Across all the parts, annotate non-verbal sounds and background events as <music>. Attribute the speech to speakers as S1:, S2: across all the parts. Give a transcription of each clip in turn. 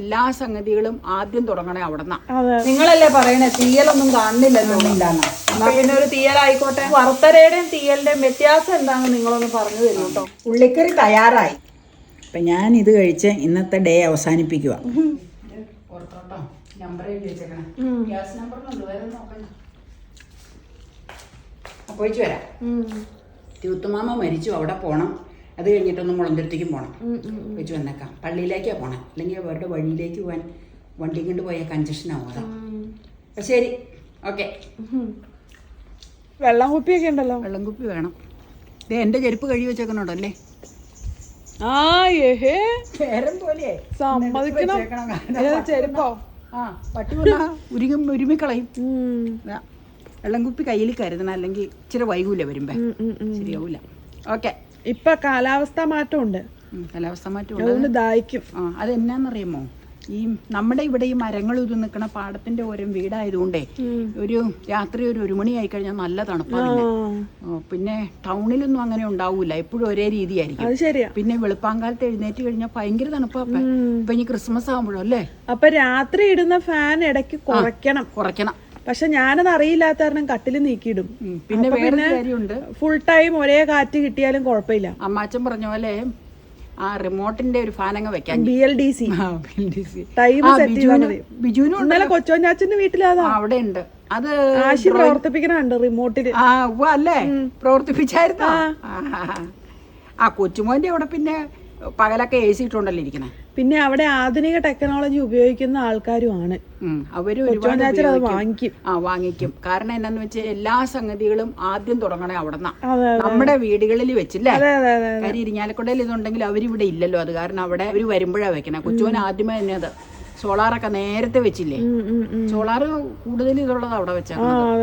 S1: എല്ലാ സംഗതികളും ആദ്യം തുടങ്ങണേ അവിടെന്നാ. നിങ്ങളല്ലേ പറയണേ തീയലൊന്നും കാണുന്നില്ലല്ലോ
S2: എന്നാ പിന്നെ ഒരു തീയലായിക്കോട്ടെ. വറുത്തരയുടെയും തീയലിന്റെയും വ്യത്യാസം എന്താണെന്ന് നിങ്ങളൊന്ന് പറഞ്ഞു തരും കേട്ടോ?
S1: ഉള്ളിക്കറി തയ്യാറായി. അപ്പൊ ഞാൻ ഇത് കഴിച്ച് ഇന്നത്തെ ഡേ അവസാനിപ്പിക്കുക. പോയിച്ചു വരാം. തിരുത്തുമാമ മരിച്ചു അവിടെ പോണം. അത് കഴിഞ്ഞിട്ടൊന്ന് മുളന്തുരുത്തേക്കും പോണം. വെച്ച് വന്നേക്കാം. പള്ളിയിലേക്കാണ് പോണം. അല്ലെങ്കിൽ അവരുടെ വഴിയിലേക്ക് പോകാൻ വണ്ടി കൊണ്ട് പോയാൽ കൺജഷൻ ആവുക ശരി. ഓക്കെ
S2: വെള്ളം കുപ്പിയൊക്കെ ഉണ്ടല്ലോ?
S1: വെള്ളം കുപ്പി വേണം. ദേ എന്റെ ചെരുപ്പ് കഴുകി വെച്ചേക്കണോടല്ലേ
S2: ആ ഏഹേ.
S1: പേരം പോലെ
S2: സമ്മതിക്കണം. ഏത് ചെരുപ്പോ?
S1: ആ പട്ടി ഉരുകും ഉരുമിക്കളയും. വെള്ളം കുപ്പി കയ്യിൽ കരുതണം. അല്ലെങ്കിൽ ഇച്ചിരി വൈകൂല വരുമ്പോ. ശരിയാവൂല. ഓക്കെ
S2: ഇപ്പൊ കാലാവസ്ഥ മാറ്റമുണ്ട്.
S1: കാലാവസ്ഥ മാറ്റം
S2: അതുകൊണ്ട് ദാഹിക്കും.
S1: ആ അത് ഈ നമ്മുടെ ഇവിടെ ഈ മരങ്ങൾ ഇത് നിൽക്കണ പാടത്തിന്റെ ഓരം വീടായതുകൊണ്ടേ ഒരു രാത്രി ഒരു ഒരു മണി ആയി കഴിഞ്ഞാൽ നല്ല തണുപ്പാണ് പിന്നെ. ടൗണിലൊന്നും അങ്ങനെ ഉണ്ടാവൂല. എപ്പോഴും ഒരേ രീതിയായിരിക്കും. പിന്നെ വെളുപ്പാങ്കാലത്ത് എഴുന്നേറ്റ് കഴിഞ്ഞാൽ ഭയങ്കര തണുപ്പാ. ഇപ്പൊ. ഇനി ക്രിസ്മസ് ആകുമ്പോഴോ അല്ലേ
S2: അപ്പൊ രാത്രി ഇടുന്ന ഫാൻ ഇടയ്ക്ക് കുറയ്ക്കണം.
S1: കുറയ്ക്കണം.
S2: പക്ഷെ ഞാനത് അറിയില്ലാത്ത കാരണം കട്ടിൽ നീക്കിയിടും.
S1: പിന്നെ
S2: ഫുൾ ടൈം ഒരേ കാറ്റ് കിട്ടിയാലും കുഴപ്പമില്ല.
S1: അമ്മാച്ചൻ പറഞ്ഞ പോലെ ആ റിമോട്ടിന്റെ ഒരു ഫാൻ അങ്ങ് വെക്കാൻ.
S2: B L D C time set
S1: ബിജുവിന്
S2: ഇന്നലെ കൊച്ചോഞ്ഞാച്ചന്റെ വീട്ടിലാതാ
S1: അവിടെ ഉണ്ട്. അത്
S2: ആശി പ്രവർത്തിപ്പിക്കണുണ്ട് റിമോട്ടിൽ
S1: ആ അല്ലേ? പ്രവർത്തിപ്പിച്ചായിരുന്നു? ആ. കൊച്ചുമോന്റെ അവിടെ പിന്നെ പകലൊക്കെ എ സി ഇട്ടുകൊണ്ടല്ലേ ഇരിക്കണേ.
S2: പിന്നെ അവിടെ ആധുനിക ടെക്നോളജി ഉപയോഗിക്കുന്ന ആൾക്കാരുമാണ്.
S1: ആണ് അവർ ഒരുപാട്
S2: കൊച്ചോഞ്ഞാച്ചൻ അത് വാങ്ങിക്കും.
S1: ആ വാങ്ങിക്കും. കാരണം എന്നാന്ന് വെച്ചാൽ എല്ലാ സംഗതികളും ആദ്യം തുടങ്ങണേ
S2: അവിടെ
S1: നമ്മുടെ വീടുകളിൽ വെച്ചില്ലേ? കാര്യം ഇരിഞ്ഞാലക്കുടയിൽ ഇതുണ്ടെങ്കിൽ അവരിവിടെ ഇല്ലല്ലോ. അത് കാരണം അവിടെ അവർ വരുമ്പോഴാണ് വെക്കണേ. കൊച്ചുവൻ ആദ്യമേ തന്നെ അത് സോളാറൊക്കെ നേരത്തെ വെച്ചില്ലേ. സോളാർ കൂടുതൽ ഇതുള്ളത് അവിടെ വെച്ചാൽ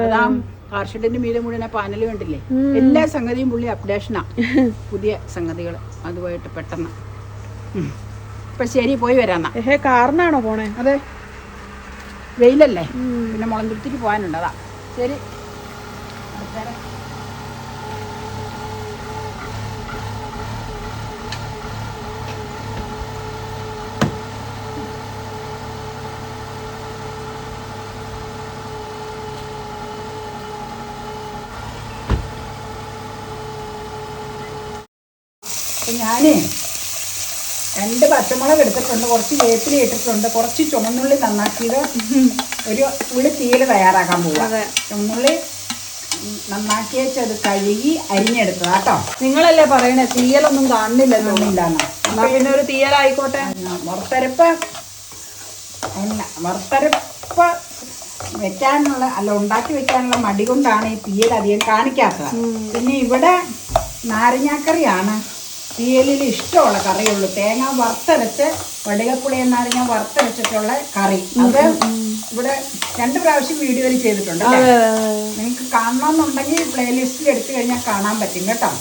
S1: അതാ. കാർഷെഡിന്റെ മീതെ മുഴുവൻ പാനൽ കണ്ടില്ലേ? എല്ലാ സംഗതിയും പുള്ളി അപ്ഡേഷനാ. പുതിയ സംഗതികൾ അതുമായിട്ട് പെട്ടെന്ന്. ഇപ്പൊ ശരി പോയി വരാന്നാ.
S2: ഏഹേ കാറിനാണോ പോണേ?
S1: അതെ. വെയിലല്ലേ? പിന്നെ മുളന്തുരുത്തിക്ക് പോകാനുണ്ട് അതാ ശരി അപ്പൊ ഞാൻ രണ്ട് പച്ചമുളക് എടുത്തിട്ടുണ്ട് കുറച്ച് വേപ്പില ഇട്ടിട്ടുണ്ട് കുറച്ച് ചുമന്നുള്ളി നന്നാക്കിയത് ഒരു ഉള്ളി തീയൽ തയ്യാറാക്കാൻ പോവാ ചുമന്നുള്ളി നന്നാക്കി വെച്ചത് കഴുകി അരിഞ്ഞെടുത്തത് കേട്ടോ.
S2: നിങ്ങളല്ലേ പറയണേ തീയലൊന്നും
S1: കാണുന്നില്ല
S2: തോന്നില്ല പിന്നെ ഒരു തീയലായിക്കോട്ടെ.
S1: വറുത്തരപ്പ് അല്ല വറുത്തരപ്പ് വെക്കാനുള്ള അല്ല ഉണ്ടാക്കി വെക്കാനുള്ള മടി കൊണ്ടാണ് ഈ തീയൽ അധികം കാണിക്കാത്തത് പിന്നെ ഇവിടെ നാരങ്ങാക്കറിയാണ്. തീയലിൽ ഇഷ്ടമുള്ള കറിയുള്ളൂ. തേങ്ങ വറുത്തരച്ച് വടികപ്പുളി നാരങ്ങ വറുത്തരച്ചിട്ടുള്ള കറി. അത് ഇവിടെ രണ്ട് പ്രാവശ്യം വീഡിയോയിൽ ചെയ്തിട്ടുണ്ട്? നിങ്ങൾക്ക് കാണണമെന്നുണ്ടെങ്കിൽ പ്ലേലിസ്റ്റിൽ എടുത്തു കഴിഞ്ഞാൽ കാണാൻ പറ്റും കേട്ടോ.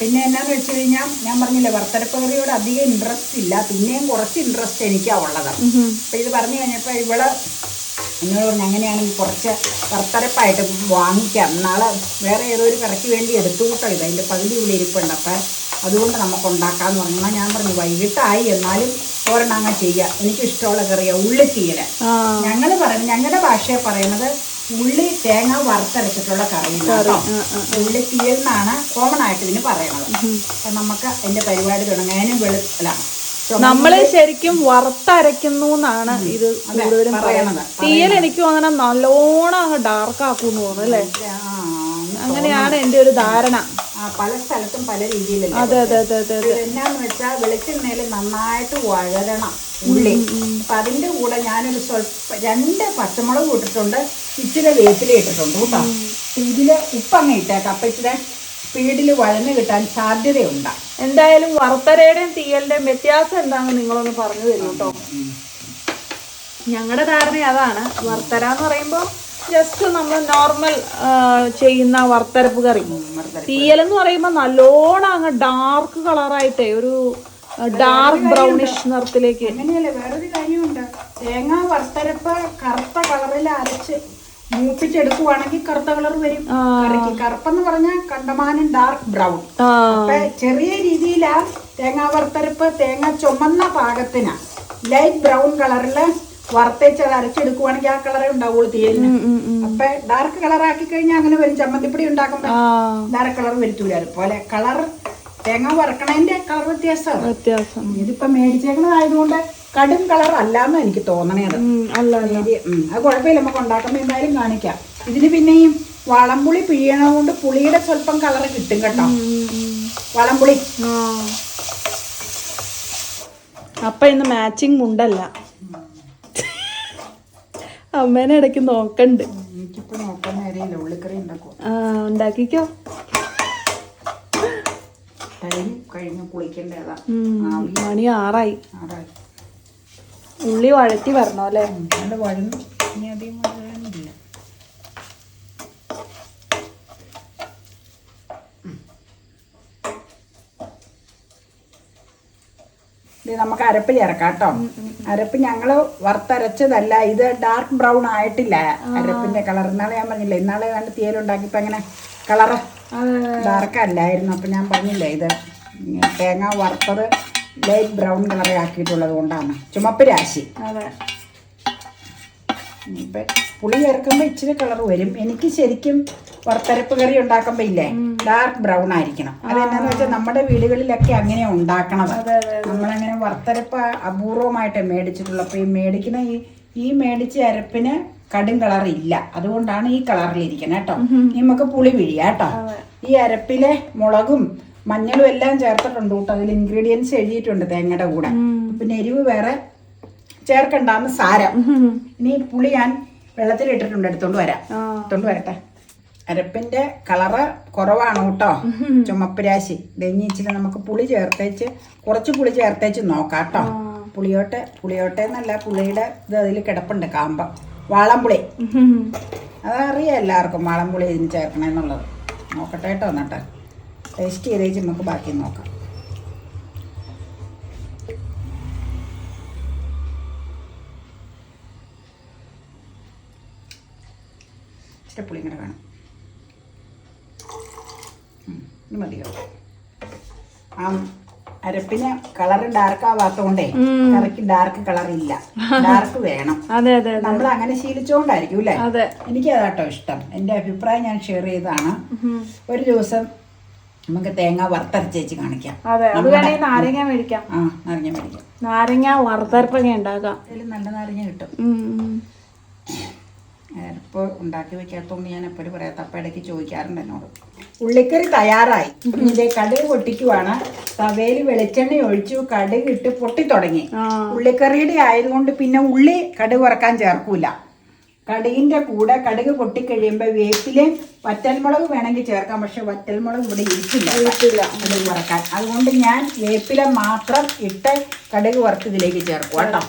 S1: പിന്നെ എന്നാന്ന് വെച്ച് കഴിഞ്ഞാൽ ഞാൻ പറഞ്ഞില്ലേ വറുത്തരപ്പ് കറിയോട് അധികം ഇൻട്രസ്റ്റ് ഇല്ല. പിന്നെയും കുറച്ച് ഇൻട്രസ്റ്റ് എനിക്കാ ഉള്ളത്. അപ്പൊ ഇത് പറഞ്ഞു കഴിഞ്ഞപ്പോൾ ഇവിടെ എന്നോട് പറഞ്ഞു അങ്ങനെയാണെങ്കിൽ കുറച്ച് വറുത്തരപ്പായിട്ട് വാങ്ങിക്കാം. നാളെ വേറെ ഏതോ ഒരു കറിക്ക് വേണ്ടി എടുത്തു കൂട്ടോ ഇത്. അതിന്റെ പകുതി ഇവിടെ ഇരിപ്പുണ്ട്. അപ്പം അതുകൊണ്ട് നമുക്ക് ഉണ്ടാക്കാമെന്ന് പറഞ്ഞാൽ ഞാൻ പറഞ്ഞു വൈകിട്ടായി എന്നാലും ഒരെണ്ണങ്ങ ചെയ്യാം. എനിക്ക് ഇഷ്ടമുള്ള കറിയ ഉള്ളിത്തീര ഞങ്ങൾ പറയുന്നത് ഞങ്ങളുടെ ഭാഷയെ പറയുന്നത് ഉള്ളി തേങ്ങ വറുത്തരച്ചിട്ടുള്ള കറി കേട്ടോ. ഉള്ളി തീയൽന്നാണ് കോമൺ ആയിട്ട് ഇതിന് പറയുന്നത് അപ്പൊ നമുക്ക് എന്റെ പരിപാടി തുടങ്ങാനും വെളുപ്പിലാണ്
S2: നമ്മൾ ശരിക്കും വറുത്തരയ്ക്കുന്നു എന്നാണ് ഇത് കൂടുതലും
S1: പറയുന്നത്
S2: തീയൽ എനിക്ക് അങ്ങനെ നല്ലോണം അങ്ങ് ഡാർക്ക് ആക്കുന്നു തോന്നുന്നു അല്ലേ? അങ്ങനെയാണ് എന്റെ ഒരു ധാരണ.
S1: പല സ്ഥലത്തും പല രീതിയിലും
S2: അതെ അതെ അതെ അതെ.
S1: എന്നാന്ന് വെച്ചാൽ വെളിച്ചെണ്ണയിൽ നന്നായിട്ട് വഴരണം ഉള്ളി. അപ്പൊ അതിന്റെ കൂടെ ഞാനൊരു സ്വല്പ രണ്ട് പച്ചമുളക് ഇട്ടിട്ടുണ്ട് ഇച്ചിരി വേപ്പില ഇട്ടിട്ടുണ്ട് കേട്ടോ. ഇതിൽ ഉപ്പങ്ങ ഇട്ടേക്കാം. അപ്പൊ ഇച്ചിരി സ്പീഡിൽ വഴന്ന് കിട്ടാൻ സാധ്യതയുണ്ട്.
S2: എന്തായാലും വറുത്തരയുടെയും തീയലിന്റെയും വ്യത്യാസം എന്താണെന്ന് നിങ്ങളൊന്ന് പറഞ്ഞു തരും കേട്ടോ. ഞങ്ങളുടെ ധാരണ അതാണ്. വറുത്തര എന്ന് പറയുമ്പോൾ ജസ്റ്റ് നമ്മൾ നോർമൽ ചെയ്യുന്ന വറുത്തരപ്പ് കറി. തീയൽ എന്ന് പറയുമ്പോൾ നല്ലോണം അങ്ങ് ഡാർക്ക് കളറായിട്ടേ ഒരു ഡാർക്ക് ബ്രൗണിഷ് നിറത്തിലേക്ക്.
S1: അങ്ങനെയല്ലേ വേറൊരു കാര്യമുണ്ട്. തേങ്ങ വറുത്തരപ്പ് കറുത്ത കളറിൽ അരച്ച് മൂപ്പിച്ചെടുക്കുവാണെങ്കിൽ കറുത്ത കളർ വരും. കറുപ്പെന്ന് പറഞ്ഞാൽ കണ്ടമാനം ഡാർക്ക് ബ്രൗൺ ചെറിയ രീതിയിലാ തേങ്ങാ വറുത്തരപ്പ് തേങ്ങ ചുമന്ന പാകത്തിനാ. ലൈറ്റ് ബ്രൗൺ കളറിൽ വറുത്തേച്ച് അത് അരച്ചെടുക്കുവാണെങ്കിൽ ആ കളറേ ഉണ്ടാവുള്ളൂ തീയലിന്. അപ്പൊ ഡാർക്ക് കളർ ആക്കി കഴിഞ്ഞാൽ അങ്ങനെ വരും. ചമ്മന്തിപ്പൊടി ഉണ്ടാക്കുമ്പോ ഡാർക്ക് കളർ വരുത്തൂല. അതുപോലെ കളർ തേങ്ങ വറക്കണതിന്റെ കളർ വ്യത്യാസമാണ്.
S2: വ്യത്യാസം.
S1: ഇതിപ്പോ മേടിച്ചേക്കണതായതുകൊണ്ട് കടും കളർ അല്ലാന്ന് എനിക്ക് തോന്നണേത്.
S2: ഉം,
S1: അത് കുഴപ്പമില്ല. നമുക്ക് ഉണ്ടാക്കുമ്പോൾ എന്തായാലും കാണിക്കാം. ഇതിന് പിന്നെയും വളംപുളി പിഴിയണതുകൊണ്ട് പുളിയുടെ സ്വല്പം കളർ കിട്ടും കേട്ടോ. വളംപുളി.
S2: അപ്പൊ ഇന്ന് മാച്ചിങ് മുണ്ടല്ല. അമ്മേനെ ഇടയ്ക്ക് നോക്കണ്ട്. ആ ഉണ്ടാക്കിക്കോ. മണി ആറായി. ഉള്ളി വഴറ്റി വരണോ അല്ലേ?
S1: വഴന്നു. ഇനി അധികം നമുക്ക് അരപ്പ് ചേർക്കാം കേട്ടോ. അരപ്പ് ഞങ്ങൾ വറുത്തരച്ചതല്ല. ഇത് ഡാർക്ക് ബ്രൗൺ ആയിട്ടില്ല. അരപ്പിന്റെ കളർ ഇന്നാളെ ഞാൻ പറഞ്ഞില്ല ഇന്നാളെ കണ്ട് തീയലുണ്ടാക്കിയപ്പോ അങ്ങനെ കളറ് ഡാർക്ക് അല്ലായിരുന്നു. അപ്പൊ ഞാൻ പറഞ്ഞില്ലേ ഇത് തേങ്ങ വറുത്തത് ലൈറ്റ് ബ്രൗൺ കളർ ആക്കിയിട്ടുള്ളത് കൊണ്ടാണ്. ചുമപ്പ് രാശി.
S2: അതെ.
S1: ഇനിയിപ്പൊ പുളി ചേർക്കുമ്പോൾ ഇച്ചിരി കളർ വരും. എനിക്ക് ശരിക്കും വറുത്തരപ്പ് കറി ഉണ്ടാക്കുമ്പോൾ ഇല്ലേ ഡാർക്ക് ബ്രൗൺ ആയിരിക്കണം. അതെന്താന്ന് വെച്ചാൽ നമ്മുടെ വീടുകളിലൊക്കെ അങ്ങനെ ഉണ്ടാക്കണത്. നമ്മളങ്ങനെ വറുത്തരപ്പ് അപൂർവമായിട്ട് മേടിച്ചിട്ടുള്ളൂ. അപ്പോൾ ഈ മേടിക്കുന്ന ഈ ഈ മേടിച്ച അരപ്പിന് കടും കളർ ഇല്ല. അതുകൊണ്ടാണ് ഈ കളറിലിരിക്കുന്നത് കേട്ടോ. നമുക്ക് പുളി പിഴിയാ കേട്ടോ. ഈ അരപ്പിലെ മുളകും മഞ്ഞളും എല്ലാം ചേർത്തിട്ടുണ്ട് കേട്ടോ. അതിൽ ഇൻഗ്രീഡിയൻസ് എഴുതിയിട്ടുണ്ട് തേങ്ങയുടെ കൂടെ. പിന്നെ എരിവ് വേറെ ചേർക്കണ്ടാന്ന് സാരം. ഇനി പുളി ഞാൻ വെള്ളത്തിൽ ഇട്ടിട്ടുണ്ട് എടുത്തോണ്ട് വരാം. എടുത്തോണ്ട് വരട്ടെ. അരപ്പിന്റെ കളറ് കുറവാണ് കേട്ടോ. ചുമപ്പ് രാശി. ഇനി നമുക്ക് പുളി ചേർത്തേച്ച് കുറച്ച് പുളി ചേർത്തേച്ച് നോക്കാം കേട്ടോ. പുളിയോട്ടെ പുളിയോട്ടെ എന്നല്ല പുളിയുടെ ഇത് അതിൽ കിടപ്പുണ്ട് കാമ്പ. വാളംപുളി. അതറിയാം എല്ലാവർക്കും വാളംപുളി ഇതിന് ചേർക്കണമെന്നുള്ളത് നോക്കട്ടെ കേട്ടോ എന്നിട്ട്. ടേസ്റ്റ് ചെയ്തേച്ച് നമുക്ക് ബാക്കി നോക്കാം. പുളി ഇങ്ങനെ വേണം. ഇത് മതിയോ? ആ അരപ്പിന് കളർ ഡാർക്ക് ആവാത്തോണ്ടേ കറിക്ക് ഡാർക്ക് കളർ ഇല്ല. <laughs> ഡാർക്ക് വേണം.
S2: അതെ അതെ
S1: നമ്മൾ അങ്ങനെ ശീലിച്ചോണ്ടായിരിക്കും അല്ലേ? എനിക്ക് അതാട്ടോ ഇഷ്ടം. എന്റെ അഭിപ്രായം ഞാൻ ഷെയർ ചെയ്തതാണ്. ഒരു ദിവസം നമുക്ക് തേങ്ങ വറുത്തരച്ചേച്ച് കാണിക്കാം.
S2: നാരങ്ങ മേടിക്കാം.
S1: ആ നാരങ്ങ മേടിക്കാം.
S2: നാരങ്ങ വറുത്തരപ്പൊക്കെ ഉണ്ടാക്കാം.
S1: നല്ല നാരങ്ങ കിട്ടും. ഇപ്പോൾ ഉണ്ടാക്കി വെക്കാത്തതുകൊണ്ട് ഞാൻ എപ്പോഴും പറയാത്ത അപ്പം ഇടയ്ക്ക് ചോദിക്കാറുണ്ട് എന്നോട്. ഉള്ളിക്കറി തയ്യാറായി. ഇതിന്റെ കടുക് പൊട്ടിക്കുവാണ്. തവയിൽ വെളിച്ചെണ്ണ ഒഴിച്ചു കടുക് ഇട്ട് പൊട്ടി തുടങ്ങി ഉള്ളിക്കറിയുടെ ആയതുകൊണ്ട് പിന്നെ ഉള്ളി കടുക് വറക്കാൻ ചേർക്കൂല. കടുകിന്റെ കൂടെ കടുക് പൊട്ടിക്കഴിയുമ്പോൾ വേപ്പിൽ വറ്റൽമുളക് വേണമെങ്കിൽ ചേർക്കാം. പക്ഷെ വറ്റൽമുളക് ഇവിടെ ഇരിക്കില്ല
S2: ഇല്ല.
S1: കടുക് വറക്കാൻ. അതുകൊണ്ട് ഞാൻ വേപ്പില മാത്രം ഇട്ട് കടുക് വറുത്ത് ഇതിലേക്ക് ചേർക്കും കേട്ടോ.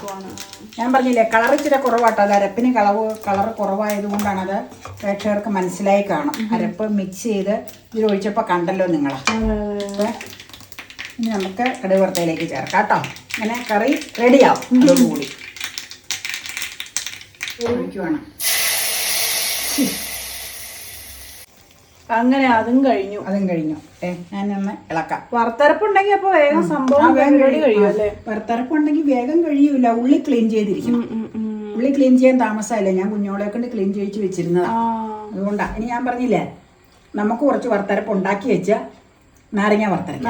S1: ഞാൻ പറഞ്ഞില്ലേ കളർ ഇച്ചിരി കുറവാട്ടോ. അത് അരപ്പിന് കളവ് കളർ കുറവായതുകൊണ്ടാണ് അത് പ്രേക്ഷകർക്ക് മനസ്സിലായി കാണും. അരപ്പ് മിക്സ് ചെയ്ത് ഇതിൽ ഒഴിച്ചപ്പോൾ കണ്ടല്ലോ നിങ്ങൾ
S2: അതെ, അതെ.
S1: ഇനി നമുക്ക് കടുക് വറുത്തയിലേക്ക് ചേർക്കാം കേട്ടോ. അങ്ങനെ കറി റെഡിയാവും അതോടുകൂടി. ഒഴിക്കുവാണ്
S2: അങ്ങനെ അതും കഴിഞ്ഞു.
S1: അതും കഴിഞ്ഞു. ഏ ഞാനൊന്ന് ഇളക്കാം.
S2: വറുത്തരപ്പുണ്ടെങ്കിൽ അപ്പൊ വേഗം സംഭവം
S1: വറുത്തരപ്പുണ്ടെങ്കിൽ വേഗം കഴിയൂല. ഉള്ളി ക്ലീൻ
S2: ഉം.
S1: ഉള്ളി ക്ലീൻ ചെയ്യാൻ താമസമല്ലേ ഞാൻ കുഞ്ഞോളെ കൊണ്ട് ക്ലീൻ ചെയ്യിച്ച് വെച്ചിരുന്നത്. അതുകൊണ്ടാ. ഇനി ഞാൻ പറഞ്ഞില്ലേ? നമുക്ക് കുറച്ച് വറുത്തരപ്പ് ഉണ്ടാക്കി വെച്ച നാരങ്ങ
S2: വറുത്തരപ്പ്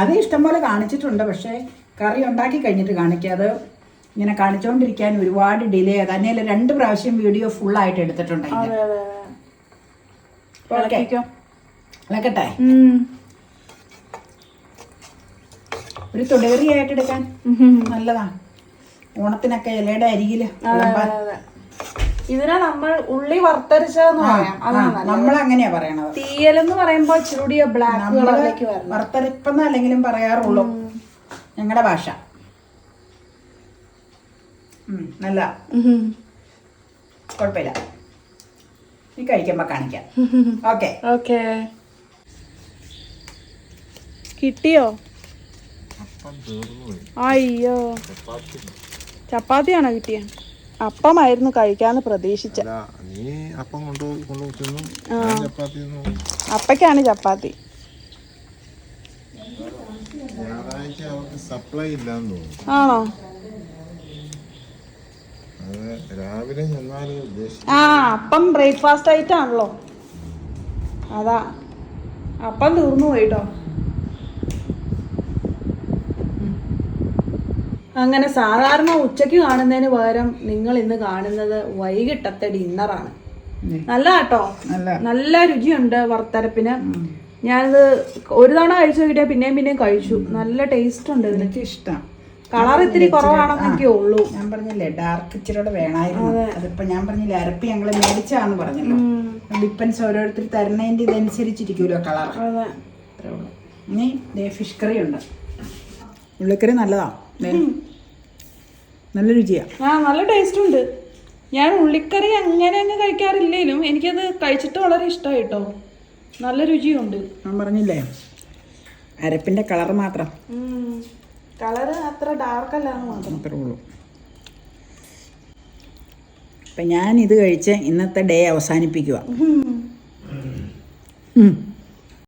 S1: അത് ഇഷ്ടംപോലെ കാണിച്ചിട്ടുണ്ട്. പക്ഷേ കറി ഉണ്ടാക്കി കഴിഞ്ഞിട്ട് കാണിക്കുക അത് ഇങ്ങനെ കാണിച്ചുകൊണ്ടിരിക്കാൻ ഒരുപാട് ഡിലേ തന്നെയല്ല രണ്ട് പ്രാവശ്യം വീഡിയോ
S2: ഫുൾ
S1: ആയിട്ട്
S2: എടുത്തിട്ടുണ്ട്.
S1: ഇളക്കട്ടെ?
S2: ഒരു
S1: ഒരു ആയിട്ട് എടുക്കാൻ?
S2: നല്ലതാണ്
S1: നല്ലതാ. ഓണത്തിനൊക്കെ ഇലയുടെ
S2: അരികിൽ ഇതിനാ നമ്മൾ ഉള്ളി വറുത്തരച്ചതെന്ന് പറയാം.
S1: നമ്മൾ അങ്ങനെയാ പറയണത്.
S2: എന്ന് പറയുമ്പോ ഇച്ചിരി ബ്ലാക്ക് കളറിലേക്ക് വരണം.
S1: പറയാറുള്ളൂ. ഞങ്ങളുടെ ഭാഷ. നല്ല. കുഴപ്പമില്ല. ഈ കഴിക്കുമ്പോ കാണിക്കാം. ഓക്കെ.
S2: ഓക്കെ. കിട്ടിയോ? അയ്യോ. ചപ്പാത്തിയാണോ കിട്ടിയ? അപ്പമായിരുന്നു കഴിക്കാന്ന് പ്രതീക്ഷിച്ച.
S3: അപ്പക്കാണ് ചപ്പാത്തി തിന്നു. രാവിലെ
S2: ആ അപ്പം ബ്രേക്ക്ഫാസ്റ്റ് ആയിട്ടാണല്ലോ. അതാ. അപ്പം തീർന്നു പോയിട്ടോ. അങ്ങനെ സാധാരണ ഉച്ചയ്ക്ക് കാണുന്നതിന് പകരം നിങ്ങൾ ഇന്ന് കാണുന്നത് വൈകിട്ടത്തെ ഡിന്നറാണ്. നല്ല കേട്ടോ
S1: നല്ല.
S2: രുചിയുണ്ട് വറുത്തരപ്പിന്. ഞാനിത് ഒരു തവണ കഴിച്ചു നോക്കിയാൽ പിന്നെയും പിന്നെയും കഴിച്ചു. നല്ല ടേസ്റ്റ് ഉണ്ട്
S1: എനിക്ക് ഇഷ്ടം
S2: കളർ ഇത്തിരി കുറവാണെന്നൊക്കെ ഉള്ളൂ.
S1: ഞാൻ പറഞ്ഞില്ലേ ഡാർക്ക് ഇച്ചിരിയോടെ വേണമായിരുന്നു. അതിപ്പോ ഞാൻ പറഞ്ഞില്ലേ അരപ്പി ഞങ്ങൾ മേടിച്ചാന്ന് പറഞ്ഞല്ലോ. ഡിപ്പെൻസ് ഓരോരുത്തർ തരുന്നതിന്റെ ഇതനുസരിച്ചിരിക്കുമല്ലോ കളർ അത്രേ ഉള്ളൂ. ഇനി ദേ ഫിഷ് കറി ഉണ്ട്. ഉള്ളിക്കറി നല്ലതാ. നല്ല രുചിയാ.
S2: ആ നല്ല ടേസ്റ്റ് ഉണ്ട്. ഞാൻ ഉള്ളിക്കറി അങ്ങനെ അങ്ങ് കഴിക്കാറില്ലേലും എനിക്കത് കഴിച്ചിട്ട് വളരെ ഇഷ്ടമായി കേട്ടോ നല്ല രുചിയുണ്ട്.
S1: ഞാൻ പറഞ്ഞില്ലേ അരപ്പിന്റെ കളർ മാത്രം.
S2: കളറ് അത്ര ഡാർക്ക് അല്ലാന്ന് മാത്രം.
S1: അത്രേ ഉള്ളൂ. അപ്പം ഞാൻ ഇത് കഴിച്ച് ഇന്നത്തെ ഡേ അവസാനിപ്പിക്കുക.